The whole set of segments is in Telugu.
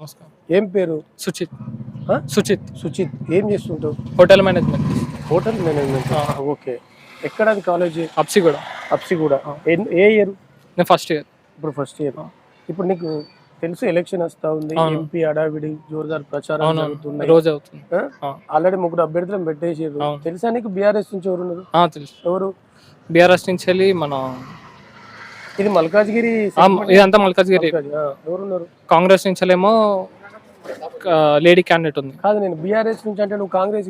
నమస్కారం. ఏం పేరు? సుచిత్? సుచిత్. సుచిత్. ఏం చేస్తుంటావు? Hotel management. Hotel management. Okay. ఎక్కడ అది కాలేజీ? అప్సి కూడా అప్సి కూడా ఎన్- ఏ ఇయర్? నేను ఫస్ట్ ఇయర్. ఇప్పుడు ఫస్ట్ ఇయర్. ఇప్పుడు నీకు తెలుసు ఎలక్షన్ వస్తా ఉంది. ఎంపీ అడావిడి జోరుదార్ ప్రచారం రోజు అవుతుంది. ఆల్రెడీ ముగ్గురు అభ్యర్థులను పెట్టేసారు. తెలుసా నీకు బీఆర్ఎస్ నుంచి ఎవరు ఉన్నారు తెలుసు. ఎవరు? బీఆర్ఎస్ నుంచి వెళ్ళి మన ఇది మల్కాజ్గిరి ఇదంతా మల్కాజ్గిరి. కాంగ్రెస్ నుంచి ఏమో లేడీ క్యాండిడేట్ ఉంది. కాదు నేను బీఆర్ఎస్ నుంచి అంటే నువ్వు కాంగ్రెస్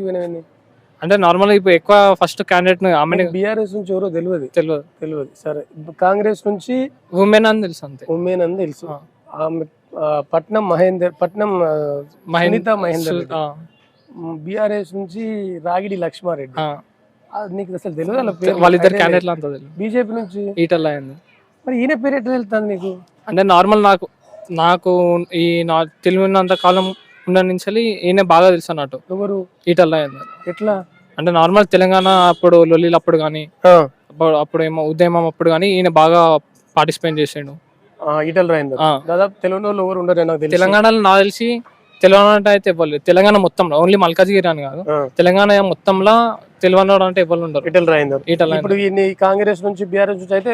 అంటే నార్మల్ ఇప్పుడు ఎక్కువ ఫస్ట్ క్యాండిడేట్ ఆమె బీఆర్ఎస్ నుంచి ఎవరో తెలియదు. తెలియదు. తెలియదు. సరే కాంగ్రెస్ నుంచి ఉమెన్ అని తెలుసు అంతే. ఉమేన్ అని తెలుసు. ఆమె పట్నం మహేందర్ పట్నం ఆ, మహేంద్ర బీఆర్ఎస్ నుంచి రాగిడి లక్ష్మారెడ్డి. నీకు అసలు తెలియదు వాళ్ళిద్దరు క్యాండిడేట్లు అంతా తెలియదు. బీజేపీ నుంచి? ఈటల్ అయింది. మరి ఈయన పేరు ఎట్లా వెళ్తాను నీకు? అంటే నార్మల్ నాకు నాకు ఈ నా తెలివినంత కాలం ఉన్న నుంచి ఈయన బాగా తెలుసు అన్నట్టు. ఎవరు? ఈటల్ అయింది ఎట్లా? అంటే నార్మల్ తెలంగాణ అప్పుడు లొల్లిలు అప్పుడు కానీ అప్పుడు అప్పుడు ఏమో ఉద్యమం అప్పుడు కానీ ఈయన బాగా పార్టిసిపేట్ చేసాడు. ఈటల రాయిందర్. దాదాపు వాళ్ళు ఎవరు ఉండరు నాకు తెలంగాణలో నాకు తెలిసి తెలంగాణ అంటే అయితే ఇవ్వలేదు తెలంగాణ మొత్తంలో ఓన్లీ మల్కాజ్గిరి అని కాదు. తెలంగాణ మొత్తంలో తెలియనోడు అంటే ఎవరు ఉండరు. ఈటల రాయిందర్. ఈటల్ ఇప్పుడు ఈ కాంగ్రెస్ నుంచి బీఆర్ఎస్ నుంచి అయితే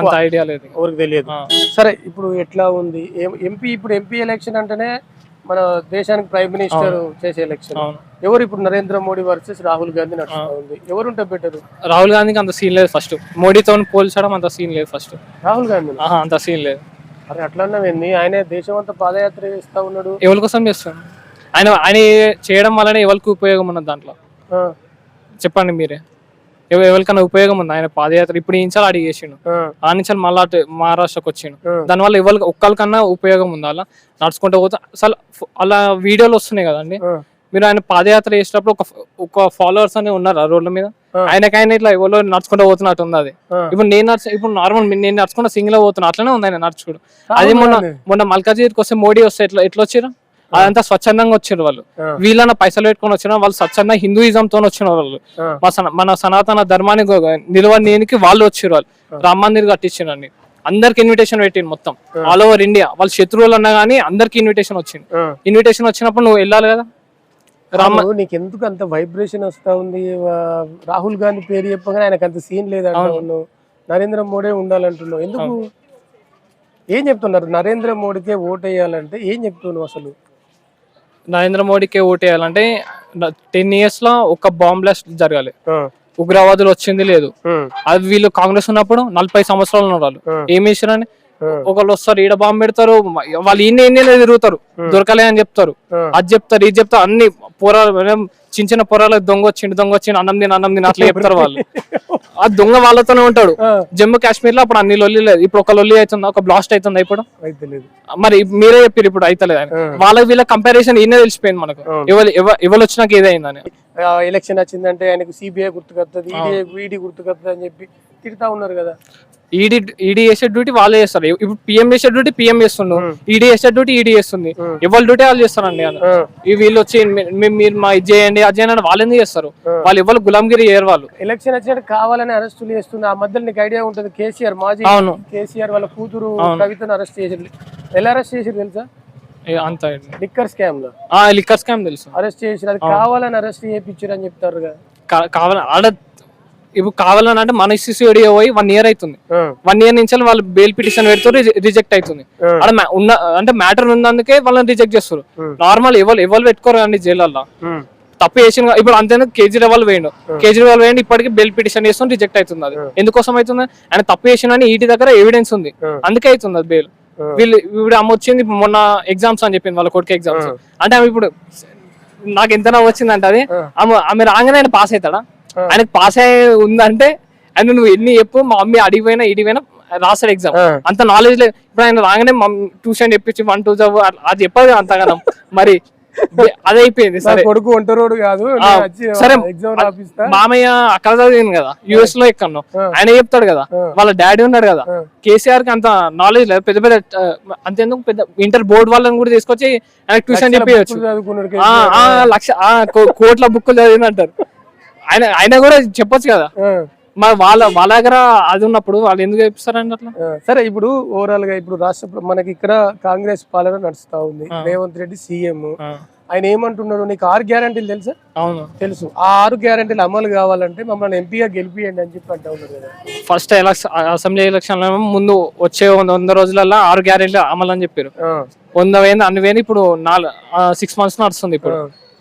అంత ఐడియా లేదు ఎవరికి తెలియదు. సరే ఇప్పుడు ఎట్లా ఉంది? ఎంపీ ఇప్పుడు ఎంపీ ఎలక్షన్ అంటేనే మన దేశానికి ప్రైమ్ మినిస్టర్ చేసే ఎలక్షన్. ఎవరు ఇప్పుడు నరేంద్ర మోడీ వర్సెస్ రాహుల్ గాంధీ నడుస్తా ఉంది? ఎవరు ఉంటే బెటర్ రాహుల్ గాంధీకి అంత సీన్ లేదు ఫస్ట్ మోడీతో పోల్చడం అంత సీన్ లేదు ఫస్ట్ రాహుల్ గాంధీ అంత సీన్ లేదు. అరే అట్లా అన్నావేంది ఆయన దేశం అంతా పాదయాత్ర చేస్తా ఉన్నాడు. ఎవరి కోసం చేస్తాను ఆయన ఆయన చేయడం వల్లనే ఎవరికి ఉపయోగం ఉన్నది దాంట్లో? చెప్పండి మీరే. ఎవ- ఎవరికైనా ఉపయోగం ఉంది? ఆయన పాదయాత్ర ఇప్పుడు నుంచి అడిగి చేసిండు. ఆ, నుంచి మళ్ళీ అటు మహారాష్ట్రకు వచ్చిండు. దానివల్ల ఎవరికి ఒక్కరికన్నా ఉపయోగం ఉంది అలా? నడుచుకుంటూ పోతే అసలు ఫ- అలా వీడియోలు వస్తున్నాయి కదండి. మీరు ఆయన పాదయాత్ర చేసేటప్పుడు ఒక ఒక ఫాలోవర్స్ అని ఉన్నారు ఆ రోడ్ల మీద. ఆయనకైనా ఇట్లా ఎవరో నడుచుకుంటూ పోతున్నట్టు ఉంది అది. ఇప్పుడు నేను నడుచు ఇప్పుడు నార్మల్ నేను నడుచుకుంటూ సింగిల్ పోతున్నా అట్లనే ఉంది ఆయన నడుచుకోడు అది మొన్న. మొన్న మల్కాజీకి వస్తే మోడీ వస్తే ఎట్లా ఎట్లా వచ్చారు అదంతా స్వచ్ఛందంగా వచ్చారు వాళ్ళు. వీళ్ళన్న పైసలు పెట్టుకొని వచ్చిన వాళ్ళు స్వచ్ఛందంగా హిందూయిజం తో వచ్చిన వాళ్ళు మన సనాతన ధర్మాన్ని నిలవడానికి వాళ్ళు వచ్చారు వాళ్ళు. రామ్ మందిర్ కట్టించారండి అందరికి ఇన్విటేషన్ పెట్టింది మొత్తం. ఆల్ ఓవర్ ఇండియా వాళ్ళు శత్రువులు అన్నా కానీ అందరికి ఇన్విటేషన్ వచ్చింది. ఇన్విటేషన్ వచ్చినప్పుడు నువ్వు వెళ్ళాలి కదా? రామ నీకు ఎందుకు అంత వైబ్రేషన్ వస్తా ఉంది? రాహుల్ గాంధీ పేరు చెప్పగానే ఆయనకు అంత సీన్ లేదంటున్నావు నరేంద్ర మోడీ ఉండాలంటున్నావు. ఎందుకు? ఏం చెప్తున్నారు? నరేంద్ర మోడీకే ఓట్ వేయాలంటే ఏం చెప్తున్నావు అసలు? నరేంద్ర మోడీకి ఓటేయాలంటే టెన్ ఇయర్స్లో ఒక బాంబ్ బ్లాస్ట్ జరగాలి. ఉగ్రవాదులు వచ్చింది లేదు. అది వీళ్ళు కాంగ్రెస్ ఉన్నప్పుడు నలభై సంవత్సరాలు ఉన్నారు వాళ్ళు. ఆ. ఏం చేసారని ఆ, ఒకళ్ళు వస్తారు ఈడ బాంబు పెడతారు వాళ్ళు ఇన్ని ఎన్ని తిరుగుతారు. దొరకలే అని చెప్తారు. అది చెప్తారు ఇది చెప్తారు అన్ని పోరాలు చిన్న చిన్న పొరాలకు దొంగ వచ్చిండి దొంగ వచ్చిండి అన్నం తిని అన్నం తిని అట్లా చెప్తారు వాళ్ళు. ఆ దొంగ వాళ్ళతోనే ఉంటాడు. జమ్మూ కాశ్మీర్లో అప్పుడు అన్ని లొల్లి లేదు. ఇప్పుడు ఒక లొల్లి అవుతుంది? ఒక బ్లాస్ట్ అవుతుంది ఇప్పుడు? మరి మీరే చెప్పారు ఇప్పుడు అయితలేదు అని. ఆ. వాళ్ళ వీళ్ళ కంపారిజన్ ఈయనే తెలిసిపోయింది మనకు. ఎవరు ఎవ- ఎవరు వచ్చినాక ఏదైందని ఎలక్షన్ వచ్చిందంటే ఆయనకు సిబిఐ గుర్తుకొస్తుంది ఈడీ ఈడీ గుర్తుకొస్తుంది అని చెప్పి తిడతా ఉన్నారు కదా. ఈడీ ఈడీ చేసే డ్యూటీ వాళ్ళే చేస్తారు. ఇప్పుడు పిఎం చేసే డ్యూటీ పిఎం చేస్తుండు. ఈడీ చేసే డ్యూటీ ఈడీ చేస్తుంది. ఎవరి డ్యూటీ వాళ్ళు చేస్తారండి ఈ వీళ్ళు వచ్చి మీరు మా ఇది చేయండి అది చేయండి వాళ్ళు ఎందుకు చేస్తారు? వాళ్ళు ఎవరు గులాంగిరి చేయరు వాళ్ళు. ఎలక్షన్ వచ్చినట్టు కావాలని అరెస్టులు చేస్తుంది ఆ మధ్యలో నీకు ఐడియా ఉంటుంది కేసీఆర్ మాజీ అవును. కేసీఆర్ వాళ్ళ కూతురు కవితను అరెస్ట్ చేసారు ఎలా అరెస్ట్ చేసారు తెలుసా? అంత లిక్కర్ స్కామ్లో. ఆ లిక్కర్ స్కామ్ తెలుసు. అరెస్ట్ చేసారు అది కావాలని అరెస్ట్ చేయించారు అని చెప్తారు కదా కావాలని ఆడ ఇప్పుడు కావాలని అంటే మన సిసిఓడి పోయి వన్ ఇయర్ అవుతుంది వన్ ఇయర్ నుంచి వాళ్ళు బెయిల్ పిటిషన్ పెడుతూ రిజెక్ట్ అవుతుంది ఉన్న అంటే మ్యాటర్ ఉన్నందుకే వాళ్ళని రిజెక్ట్ చేస్తారు. నార్మల్ ఎవరు ఎవరు పెట్టుకోరు అండి జైలల్లో. తప్పు చేసిన ఇప్పుడు అంతేనా కేజ్రీవాల్ వేయండు కేజ్రీవాల్ వేయండి ఇప్పటికి బెయిల్ పిటిషన్ చేస్తుంది రిజెక్ట్ అవుతుంది అది. ఎందుకోసం అవుతుంది ఆయన తప్పు చేసిన అని ఈటి దగ్గర ఎవిడెన్స్ ఉంది. అందుకే అవుతుంది అది బెయిల్. వీళ్ళు ఇప్పుడు ఆమె వచ్చింది మొన్న ఎగ్జామ్స్ అని చెప్పింది వాళ్ళ కొడుకు ఎగ్జామ్స్ అంటే ఆమె ఇప్పుడు నాకు ఎంత నవ్వు వచ్చిందంటే అది ఆమె ఆమె రాగానే ఆయన పాస్ అవుతాడా? ఆయనకు పాస్ అయ్యి ఉందంటే ఆయన నువ్వు ఎన్ని చెప్పు మా మమ్మీ అడిగిపోయినా ఇడిపోయినా రాస్తాడు ఎగ్జామ్. అంత నాలెడ్జ్ లేదు. ఇప్పుడు ఆయన రాగానే ట్యూషన్ చెప్పించి వన్ టూ అట్లా- అది చెప్పదు అంతగానం. మరి అదే అయిపోయింది సరే. కొడుకు ఒంట రోడ్డు కాదు. సరే. మామయ్య అక్కడ చదివింది కదా యుఎస్లో ఎక్కడో ఆయన చెప్తాడు కదా వాళ్ళ డాడీ ఉన్నాడు కదా. కేసీఆర్కి అంత నాలెడ్జ్ లేదు. పెద్ద పెద్ద అంతెందుకు పెద్ద ఇంటర్ బోర్డు వాళ్ళని కూడా తీసుకొచ్చి ఆయన ట్యూషన్ చెప్పేయచ్చు లక్ష కోట్ల బుక్కులు చదివింది అంటారు. ఆయన ఆయన కూడా చెప్పొచ్చు కదా. మరి వాళ్ళ వాళ్ళ దగ్గర అది ఉన్నప్పుడు వాళ్ళు ఎందుకు చెప్పిస్తారండి అట్లా? సరే ఇప్పుడు ఓవరాల్గా ఇప్పుడు రాష్ట్ర మనకి ఇక్కడ కాంగ్రెస్ పాలన నడుస్తా ఉంది. రేవంత్ రెడ్డి సీఎం. ఆయన ఏమంటున్నాడు నీకు ఆరు గ్యారంటీలు తెలుసా? అవును. తెలుసు. ఆ ఆరు గ్యారంటీలు అమలు కావాలంటే మమ్మల్ని ఎంపీగా గెలిపియండి అని చెప్పి అంటా ఉన్నారు కదా. ఫస్ట్ ఎలక్షన్ అసెంబ్లీ ఎలక్షన్ ముందు వచ్చే వంద వంద రోజులలో ఆరు గ్యారెంటీ అమలు అని చెప్పారు. వంద వేలు అన్ని వేలు ఇప్పుడు నాలుగు సిక్స్ మంత్స్ నడుస్తుంది ఇప్పుడు.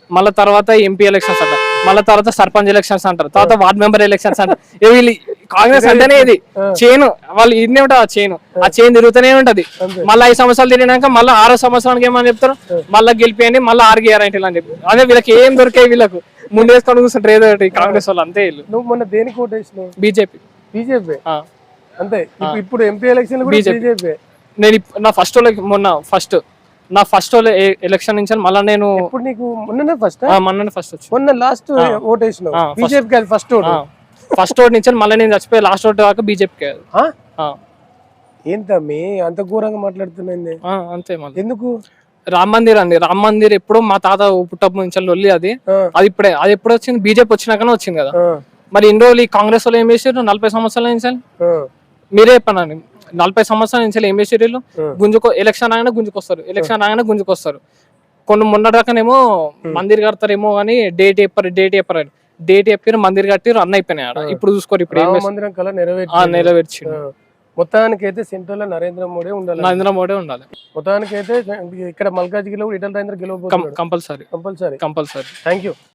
మళ్ళీ తర్వాత ఎంపీ ఎలక్షన్స్ అంటారు మళ్ళీ తర్వాత సర్పంచ్ ఎలక్షన్స్ అంటారు. తర్వాత వార్డ్ మెంబర్ ఎలక్షన్స్ అంటారు. వీళ్ళు కాంగ్రెస్ అంటేనే ఇది. చేను. వాళ్ళు ఇన్నే ఉంటుంది ఆ చేను. ఆ చేను తిరుగుతూనే ఉంటది. మళ్ళీ ఐదు సంవత్సరాలు తిరిగినాక మళ్ళీ ఆరో సంవత్సరానికి ఏమని చెప్తారు? మళ్ళీ గెలిపియండి మళ్ళీ ఆరు గ్యారంటీలు అని చెప్పి. అదే వీళ్ళకి ఏం దొరికాయి వీళ్ళకు? ముందేసుకొని కూర్చుంటారు ఏదో కాంగ్రెస్ వాళ్ళు అంతే వీళ్ళు. నువ్వు మొన్న దేనికి ఓటేసినావు బీజేపీ. బీజేపీ? అంతే. ఇప్పు- ఇప్పుడు ఎంపీ ఎలక్షన్. బీజేపీ. నేను నా ఫస్ట్ మొన్న ఫస్ట్ నా ఫస్ట్ ఎలక్షన్ నుంచి మళ్ళీ నేను ఇప్పుడు నీకు మొన్ననే ఫస్ట్ మొన్ననే ఫస్ట్ వచ్చి మొన్న లాస్ట్. బీజేపీకి అది ఫస్ట్ ఓటు. ఫస్ట్ ఓట్ నుంచి మళ్ళీ నేను చచ్చిపోయి లాస్ట్ ఓట్ దాకా ఆ? ఏంటమ్మి అంత ఘోరంగా మాట్లాడుతున్నాయింది అంతే మళ్ళీ. ఎందుకు? రామ్ మందిర్ అండి. రామ్ మందిర్ ఎప్పుడో మా తాత పుట్టప్పటి నుంచి లొల్లి అది. అది ఇప్పుడే అది ఎప్పుడు వచ్చింది? బీజేపీ వచ్చినాకనే వచ్చింది కదా. మరి ఇన్ని రోజులు ఈ కాంగ్రెస్ వాళ్ళు ఏం చేసారు నలభై సంవత్సరాల నుంచి ఆ, మీరే చెప్పండి నలభై సంవత్సరాల నుంచి ఏం చేసారు వీళ్ళు. గుంజుకో ఎలక్షన్ ఆగానే గుంజుకొస్తారు. ఎలక్షన్ ఆగానే గుంజుకొస్తారు. కొన్ని మొన్నటిదాకానేమో మందిర్ కడతారేమో కానీ డేట్ చెప్పారు డేట్ చెప్పారు. డేట్ చెప్పారు మందిర్ కట్టారు అన్న అయిపోయినాయి ఆడ. ఇప్పుడు చూసుకోరు ఇప్పుడు నెరవేర్చి మొత్తానికి అయితే సెంట్రల్లో నరేంద్ర మోడీ ఉండాలి. నరేంద్ర మోడీ ఉండాలి. మొత్తానికి అయితే ఇక్కడ మల్కాజ్గిరిలో కూడా Etela Rajender గెలవబోతున్నాడు. Compulsory. Compulsory. Compulsory. Thank you